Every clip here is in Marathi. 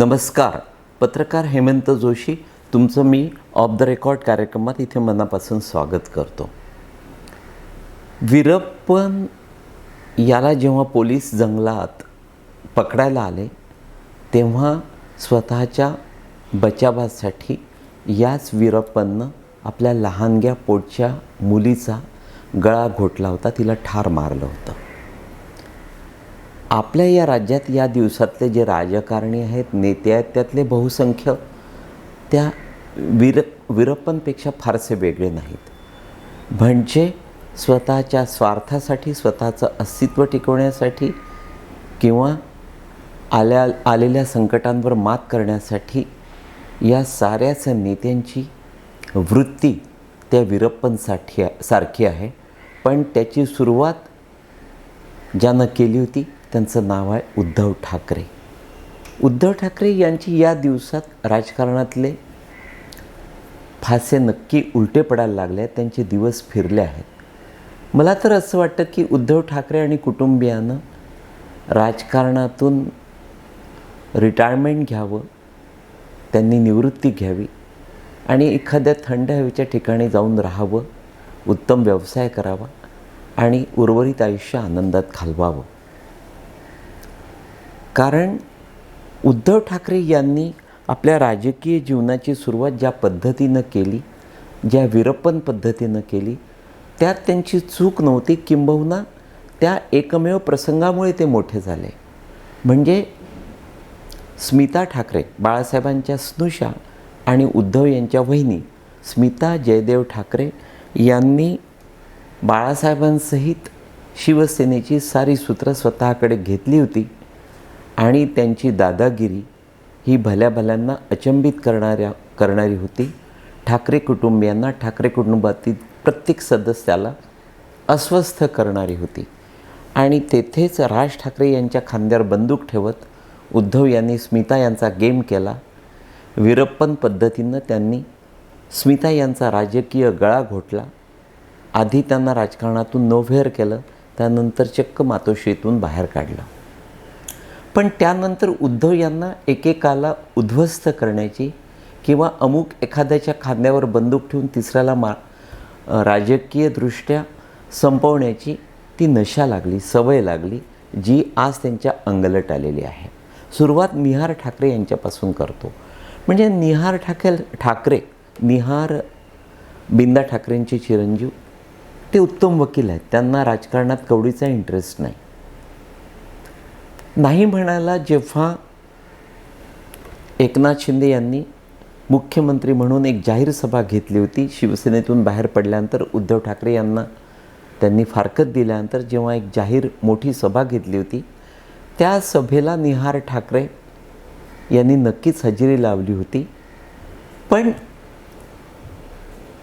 नमस्कार. पत्रकार हेमंत जोशी तुमचं मी ऑफ द रेकॉर्ड कार्यक्रमात इथे मनापासून स्वागत करतो. वीरप्पन याला जेव्हा पोलीस जंगलात पकडायला आले तेव्हा स्वतःच्या बचावासाठी याच वीरप्पननं आपल्या लहानग्या पोटच्या मुलीचा गळा घोटला होता तिला ठार मारलं होतं. आपल्या या राज्यात या दिवसातले जे राजकारणी आहेत नेते आहेत त्यातले बहुसंख्य त्या वीर विरप्पनपेक्षा फारसे वेगळे नाहीत. म्हणजे स्वतःच्या स्वार्थासाठी स्वतःचं अस्तित्व टिकवण्यासाठी किंवा आल्या आलेल्या संकटांवर मात करण्यासाठी या साऱ्याच नेत्यांची वृत्ती त्या विरप्पनसाठी सारखी आहे. पण त्याची सुरुवात ज्यानं केली होती त्यांचं नाव आहे उद्धव ठाकरे. उद्धव ठाकरे यांची या दिवसात राजकारणातले फासे नक्की उलटे पडायला लागले आहेत त्यांचे दिवस फिरले आहेत. मला तर असं वाटतं की उद्धव ठाकरे आणि कुटुंबियानं राजकारणातून रिटायरमेंट घ्यावं त्यांनी निवृत्ती घ्यावी आणि एखाद्या थंड हवेच्या ठिकाणी जाऊन राहावं उत्तम व्यवसाय करावा आणि उर्वरित आयुष्य आनंदात घालवावं. कारण उद्धव ठाकरे यांनी आपल्या राजकीय जीवनाची सुरुवात ज्या पद्धतीनं केली ज्या वीरप्पन पद्धतीनं केली त्यात त्यांची चूक नव्हती किंबहुना त्या एकमेव प्रसंगामुळे ते मोठे झाले. म्हणजे स्मिता ठाकरे बाळासाहेबांच्या स्नुषा आणि उद्धव यांच्या वहिनी स्मिता जयदेव ठाकरे यांनी बाळासाहेबांसहित शिवसेनेची सारी सूत्रं स्वतःकडे घेतली होती. आणि त्यांची दादागिरी ही भल्या भल्यांना अचंबित करणाऱ्या करणारी होती. ठाकरे कुटुंबियांना ठाकरे कुटुंबातील प्रत्येक सदस्याला अस्वस्थ करणारी होती. आणि तेथेच राज ठाकरे यांच्या खांद्यावर बंदूक ठेवत उद्धव यांनी स्मिता यांचा गेम केला. वीरप्पन पद्धतीनं त्यांनी स्मिता यांचा राजकीय गळा घोटला. आधी त्यांना राजकारणातून नोव्हेअर केलं त्यानंतर चक्क मातोश्रीतून बाहेर काढलं. पण त्यानंतर उद्धव यांना एकेकाला उद्ध्वस्त करण्याची किंवा अमुक एखाद्याच्या खांद्यावर बंदूक ठेवून तिसऱ्याला मा राजकीयदृष्ट्या संपवण्याची ती नशा लागली सवय लागली जी आज त्यांच्या अंगलट आलेली आहे. सुरुवात निहार ठाकरे यांच्यापासून करतो. म्हणजे निहार ठाकरे ठाकरे निहार बिंदा ठाकरेंचे चिरंजीव ते उत्तम वकील आहेत. त्यांना राजकारणात कवडीचा इंटरेस्ट नाही. नाही म्हणायला जेव्हा एकनाथ शिंदे यांनी मुख्यमंत्री म्हणून एक जाहीर सभा घेतली होती शिवसेनेतून बाहेर पडल्यानंतर उद्धव ठाकरे यांना त्यांनी फारकत दिल्यानंतर जेव्हा एक जाहीर मोठी सभा घेतली होती त्या सभेला निहार ठाकरे यांनी नक्कीच हजेरी लावली होती. पण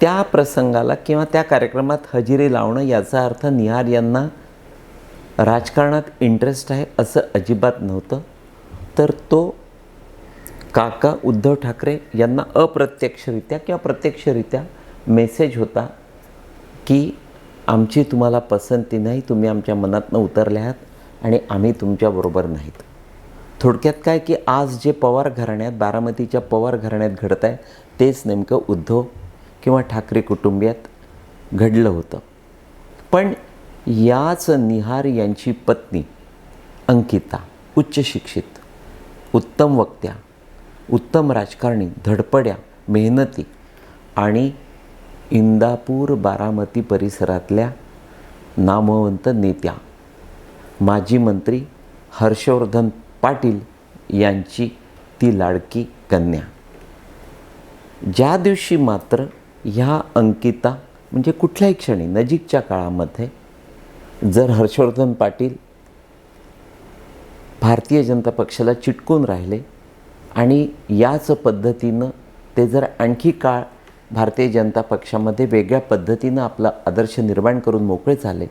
त्या प्रसंगाला किंवा त्या कार्यक्रमात हजेरी लावणं याचा अर्थ निहार यांना राजकारणात इंटरेस्ट आहे असं अजिबात नव्हतं. तर तो काका उद्धव ठाकरे यांना अप्रत्यक्षरित्या किंवा प्रत्यक्षरित्या मेसेज होता की आमची तुम्हाला पसंती नाही तुम्ही आमच्या मनातनं उतरले आहात आणि आम्ही तुमच्याबरोबर नाहीत. थोडक्यात काय की आज जे पवार घराण्यात बारामतीच्या पवार घराण्यात घडत आहे तेच नेमकं उद्धव किंवा ठाकरे कुटुंबियात घडलं होतं. पण याच निहार यांची पत्नी अंकिता उच्च शिक्षित उत्तम वक्त्या उत्तम राजकारणी धडपड्या मेहनती आणि इंदापूर बारामती परिसरातल्या नामवंत नेत्या. माजी मंत्री हर्षवर्धन पाटील यांची ती लाडकी कन्या. ज्या दिवशी मात्र ह्या अंकिता म्हणजे कुठल्याही क्षणी नजीकच्या काळामध्ये जर हर्षवर्धन पाटील भारतीय जनता पक्षाला चिटकून राहिले आणि याच पद्धतीनं ते जर आणखी काळ भारतीय जनता पक्षामध्ये वेगळ्या पद्धतीनं आपला आदर्श निर्माण करून मोकळे झाले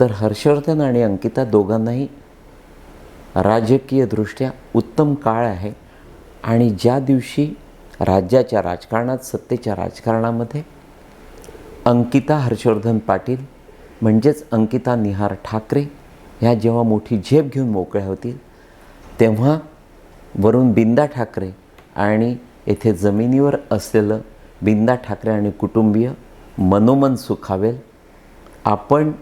तर हर्षवर्धन आणि अंकिता दोघांनाही राजकीयदृष्ट्या उत्तम काळ आहे. आणि ज्या दिवशी राज्याच्या राजकारणात सत्तेच्या राजकारणामध्ये अंकिता हर्षवर्धन पाटील म्हणजेच अंकिता निहार ठाकरे ह्या जेव्हा मोठी झेप घेऊन मोकळ्या होतील तेव्हा वरून बिंदा ठाकरे आणि येथे जमिनीवर असलेलं बिंदा ठाकरे आणि कुटुंबीय मनोमन सुखावेल. आपण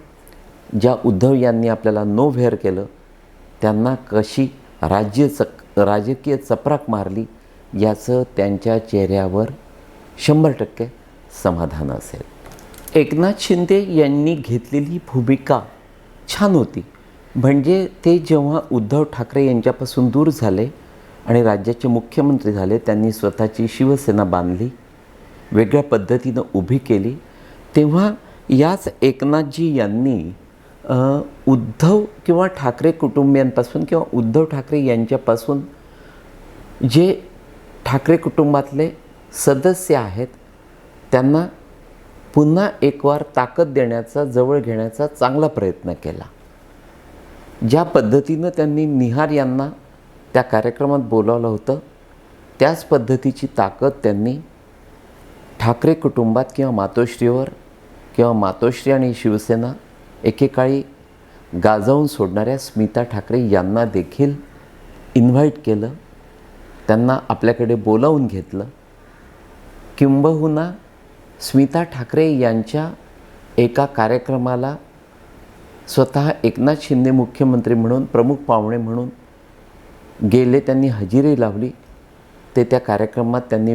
ज्या उद्धव यांनी आपल्याला नो व्हेअर केलं त्यांना कशी राज्य चक राजकीय चपराक मारली याचं त्यांच्या चेहऱ्यावर शंभर टक्के समाधान असेल. एकनाथ शिंदे यांनी घेतलेली भूमिका छान होती. म्हणजे ते जेव्हा उद्धव ठाकरे यांच्यापासून दूर झाले आणि राज्याचे मुख्यमंत्री झाले त्यांनी स्वतःची शिवसेना बांधली वेगळ्या पद्धतीनं उभी केली तेव्हा याच एकनाथजी यांनी उद्धव किंवा ठाकरे कुटुंबियांपासून किंवा उद्धव ठाकरे यांच्यापासून जे ठाकरे कुटुंबातले सदस्य आहेत त्यांना पुन्हा एक वार ताकद देण्याचा जवळ घेण्याचा चांगला प्रयत्न केला. ज्या पद्धतीनं त्यांनी निहार यांना त्या कार्यक्रमात बोलावलं होतं त्याच पद्धतीची ताकद त्यांनी ठाकरे कुटुंबात किंवा मातोश्रीवर किंवा मातोश्री आणि शिवसेना एकेकाळी गाजवून सोडणाऱ्या स्मिता ठाकरे यांना देखील इन्व्हाइट केलं त्यांना आपल्याकडे बोलावून घेतलं. किंबहुना स्मिता ठाकरे यांच्या एका कार्यक्रमाला स्वतः एकनाथ शिंदे मुख्यमंत्री म्हणून प्रमुख पाहुणे म्हणून गेले त्यांनी हजेरी लावली. ते त्या कार्यक्रमात त्यांनी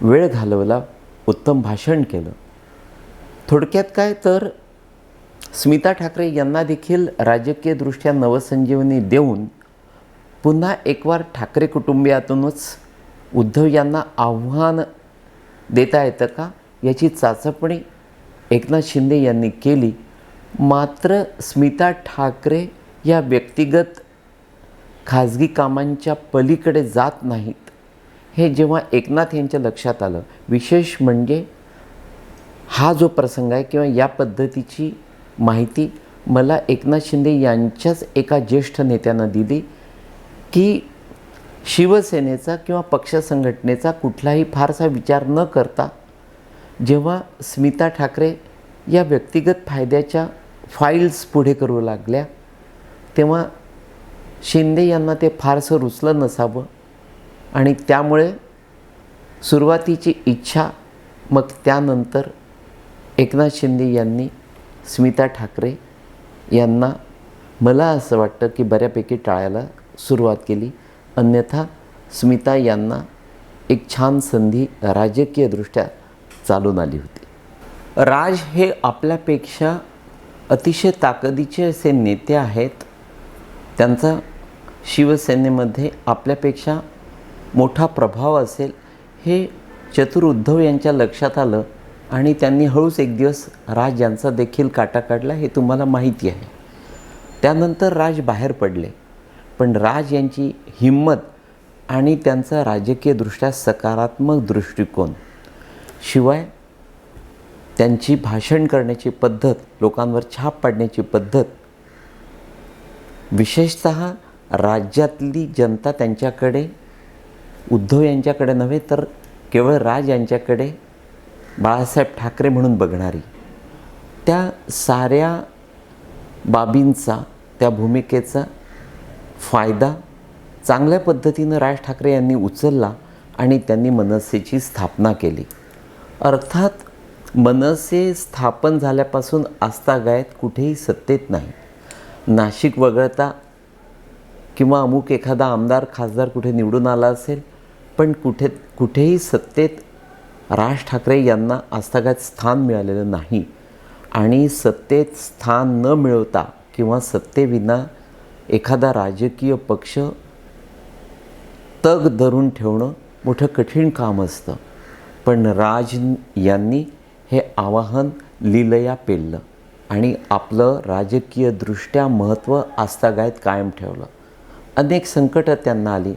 वेळ घालवला उत्तम भाषण केलं. थोडक्यात काय तर स्मिता ठाकरे यांना देखील राजकीयदृष्ट्या नवसंजीवनी देऊन पुन्हा एकवार ठाकरे कुटुंबियातूनच उद्धव यांना आव्हान देता येतं का? याची चाचपणी एकनाथ शिंदे यांनी केली. मात्र स्मिता ठाकरे या व्यक्तिगत खाजगी कामांच्या पलीकडे जात नाहीत. हे जेव्हा एकनाथ यांच्या लक्षात आलं विशेष म्हणजे हा जो प्रसंग आहे किंवा या पद्धतीची माहिती मला एकनाथ शिंदे यांच्याच एका ज्येष्ठ नेत्यानं दिली की शिवसेनेचा किंवा पक्ष संघटनेचा कुठलाही फारसा विचार न करता जेव्हा स्मिता ठाकरे या व्यक्तिगत फायद्याच्या फाईल्स पुढे करू लागल्या तेव्हा शिंदे यांना ते फारसं रुचलं नसावं आणि त्यामुळे सुरुवातीची इच्छा मग त्यानंतर एकनाथ शिंदे यांनी स्मिता ठाकरे यांना मला असं वाटतं की बऱ्यापैकी टाळायला सुरुवात केली. अन्यथा स्मिता यांना एक छान संधी राजकीयदृष्ट्या चालून आली होती. राज हे आपल्यापेक्षा अतिशय ताकदीचे असे नेते आहेत. त्यांचा शिवसेनेमध्ये आपल्यापेक्षा मोठा प्रभाव असेल हे चतुर उद्धव यांच्या लक्षात आलं आणि त्यांनी हळूच एक दिवस राज यांचा देखील काटा काढला हे तुम्हाला माहिती आहे. त्यानंतर राज बाहेर पडले. पण राज यांची हिंमत आणि त्यांचा राजकीयदृष्ट्या सकारात्मक दृष्टिकोन. शिवाय त्यांची भाषण करण्याची पद्धत लोकांवर छाप पाडण्याची पद्धत विशेषत राज्यातली जनता त्यांच्याकडे उद्धव यांच्याकडे नव्हे तर केवळ राज यांच्याकडे बाळासाहेब ठाकरे म्हणून बघणारी. त्या साऱ्या बाबींचा त्या भूमिकेचा फायदा चांगल्या पद्धतीनं राज ठाकरे यांनी उचलला आणि त्यांनी मनसेची स्थापना केली. अर्थात मनसे स्थापन झाल्यापासून आस्थागायत कुठेही सत्तेत नाही. नाशिक वगळता किंवा अमुक एखादा आमदार खासदार कुठे निवडून आला असेल पण कुठे कुठेही सत्तेत राज ठाकरे यांना आस्थागायत स्थान मिळालेलं नाही. आणि सत्तेत स्थान न मिळवता किंवा सत्तेविना एखादा राजकीय पक्ष तग धरून ठेवणं मोठं कठीण काम असतं. पण राज यांनी हे आवाहन लिलया पेललं आणि आपलं राजकीयदृष्ट्या महत्त्व आस्थागायत कायम ठेवलं. अनेक संकटं त्यांना आली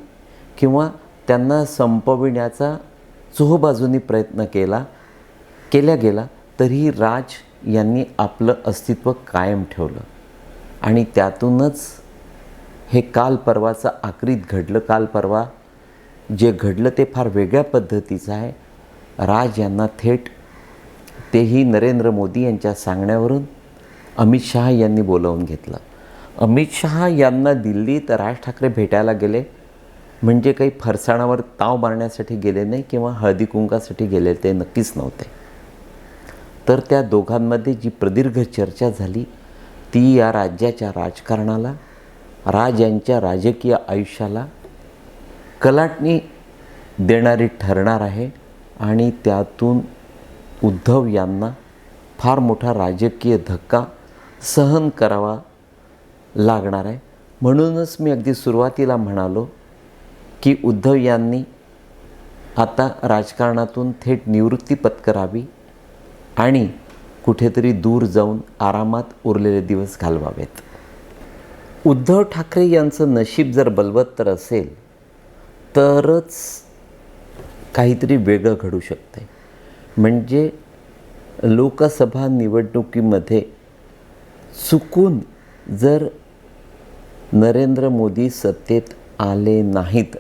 किंवा त्यांना संपविण्याचा चोहबाजूनी प्रयत्न केला केल्या गेला तरीही राज यांनी आपलं अस्तित्व कायम ठेवलं आणि त्यातूनच हे काल परवाचं आक्रीत घडलं काल परवा जे घडलं ते फार वेगळ्या पद्धतीचं आहे. राज यांना थेट तेही नरेंद्र मोदी यांच्या सांगण्यावरून अमित शहा यांनी बोलावून घेतलं. अमित शहा यांना दिल्लीत राज ठाकरे भेटायला गेले. म्हणजे काही फरसाणावर ताव मारण्यासाठी गेले नाही किंवा हळदी कुंकासाठी गेले ते नक्कीच नव्हते. तर त्या दोघांमध्ये जी प्रदीर्घ चर्चा झाली ती या राज्याच्या राजकारणाला राज यांच्या राजकीय आयुष्याला कलाटणी देणारी ठरणार आहे आणि त्यातून उद्धव यांना फार मोठा राजकीय धक्का सहन करावा लागणार आहे. म्हणूनच मी अगदी सुरुवातीला म्हणालो की उद्धव यांनी आता राजकारणातून थेट निवृत्ती पत्करावी आणि कुठेतरी दूर जाऊन आरामात उरलेले दिवस घालवावेत. उद्धव ठाकरे यांचं नशीब जर बलवत्तर असेल तरच काहीतरी वेगळं घडू शकते म्हणजे लोकसभा निवडणुकीमध्ये चुकून जर नरेंद्र मोदी सत्तेत आले नाहीत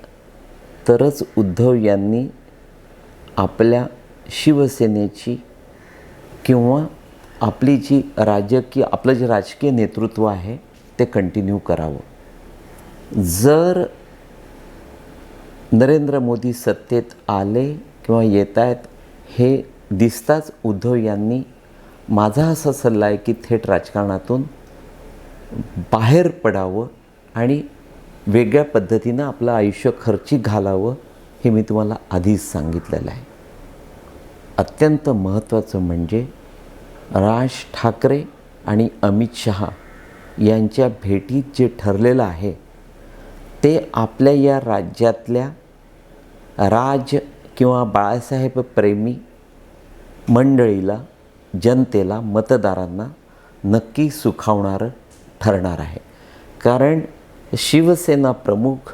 तरच उद्धव यांनी आपल्या शिवसेनेची किंवा आपली जी राजकीय आपलं जे राजकीय नेतृत्व आहे ते कंटिन्यू करावं. जर नरेंद्र मोदी सत्तेत आले किंवा येत आहेत हे दिसताच उद्धव यांनी माझा असा सल्ला आहे की थेट राजकारणातून बाहेर पडावं आणि वेगळ्या पद्धतीनं आपलं आयुष्य खर्ची घालावं हे मी तुम्हाला आधीच सांगितलेलं आहे. अत्यंत महत्त्वाचं म्हणजे राज ठाकरे आणि अमित शहा यांच्या भेटीत जे ठरलेलं आहे ते आपल्या या राज्यातल्या राज किंवा बाळासाहेब प्रेमी मंडळीला जनतेला मतदारांना नक्की सुखावणारं ठरणार आहे. कारण शिवसेना प्रमुख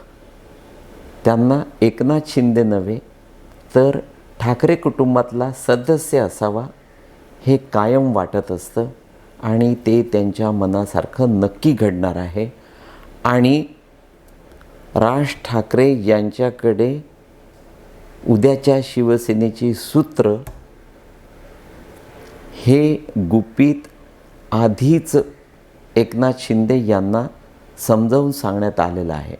त्यांना एकनाथ शिंदे नव्हे तर ठाकरे कुटुंबातला सदस्य असावा हे कायम वाटत असतं. आणि ते त्यांच्या मनासारखं नक्की घडणार आहे. आणि राज ठाकरे यांच्याकडे उद्याच्या शिवसेनेची सूत्र हे गुपित आधीच एकनाथ शिंदे यांना समजावून सांगण्यात आलेलं आहे.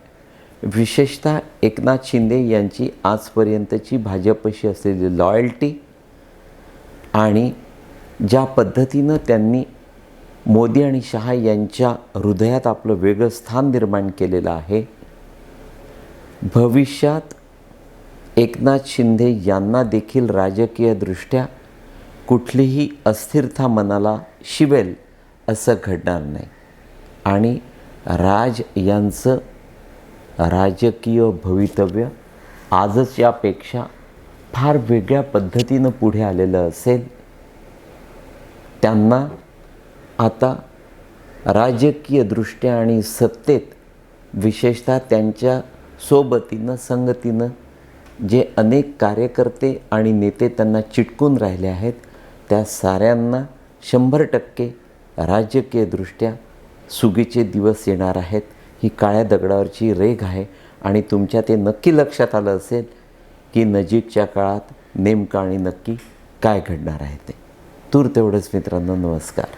विशेषतः एकनाथ शिंदे यांची आजपर्यंतची भाजपशी असलेली लॉयल्टी आणि ज्या पद्धतीनं त्यांनी मोदी आणि शहा यांच्या हृदयात आपलं वेगळं स्थान निर्माण केलेलं आहे. भविष्यात एकनाथ शिंदे यांना देखील राजकीयदृष्ट्या कुठलीही अस्थिरता मनाला शिवेल असं घडणार नाही. आणि राज यांचं राजकीय भवितव्य आजच यापेक्षा फार वेगळ्या पद्धतीनं पुढे आलेलं असेल. त्यांना आता राजकीयदृष्ट्या आणि सत्तेत विशेषतः त्यांच्या सोबतीनं संगतीनं जे अनेक कार्यकर्ते आणि नेते त्यांना चिटकून राहिले आहेत त्या साऱ्यांना शंभर टक्के राजकीयदृष्ट्या सुगीचे दिवस येणार आहेत. ही काळ्या दगडावरची रेघ आहे आणि तुमच्या ते नक्की लक्षात आलं असेल की नजीकच्या काळात नेमकं आणि नक्की काय घडणार आहे ते. तूर तेवढंच मित्रांनो नमस्कार.